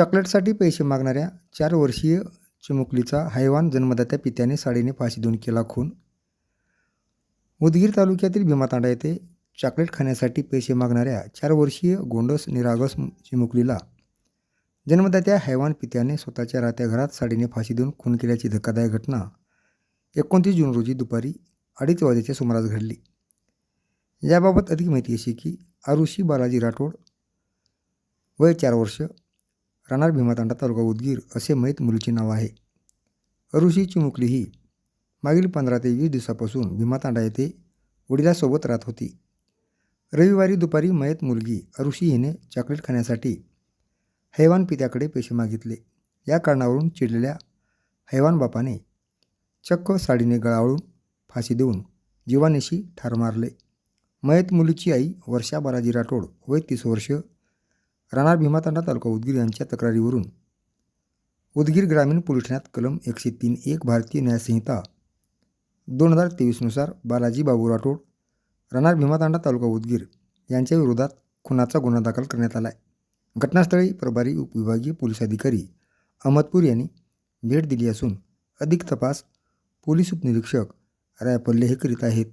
चॉकलेटसाठी पैसे मागणाऱ्या चार वर्षीय चिमुकलीचा हैवान जन्मदात्या पित्याने साडीने फाशी देऊन केला खून. उदगीर तालुक्यातील भीमातांडा येथे चॉकलेट खाण्यासाठी पैसे मागणाऱ्या चार वर्षीय गोंडस निरागस चिमुकलीला जन्मदात्या हैवान पित्याने स्वतःच्या राहत्या घरात साडीने फाशी देऊन खून केल्याची धक्कादायक घटना एकोणतीस जून रोजी दुपारी अडीच वाजेच्या सुमारास घडली. याबाबत अधिक माहिती अशी की आरुषी बालाजी राठोड वय चार वर्ष राहणार भीमातांडा तालुका उदगीर असे मयत मुलीचे नाव आहे. अरुषी चिमुकली ही मागील पंधरा ते वीस दिवसापासून भीमातांडा येथे वडिलासोबत राहत होती. रविवारी दुपारी मयत मुलगी अरुषी हिने चॉकलेट खाण्यासाठी हैवान पित्याकडे पैसे मागितले. या कारणावरून चिडलेल्या हैवान बापाने चक्क साडीने गळावळून फाशी देऊन जीवानिशी ठार मारले. मयत मुलीची आई वर्षा बालाजी राठोड वय तीस वर्ष राहणार भीमातांडा तालुका उदगीर यांच्या तक्रारीवरून उदगीर ग्रामीण पोलीस ठाण्यात कलम एकशे तीन एक भारतीय न्यायसंहिता दोन हजार तेवीसनुसार बालाजी बाबू राठोड राहणार भीमातांडा तालुका उदगीर यांच्या विरोधात खुनाचा गुन्हा दाखल करण्यात आला आहे घटनास्थळी प्रभारी उपविभागीय पोलीस अधिकारी अहमदपूर यांनी भेट दिली असून अधिक तपास पोलीस उपनिरीक्षक रायपल्ले हे करीत आहेत.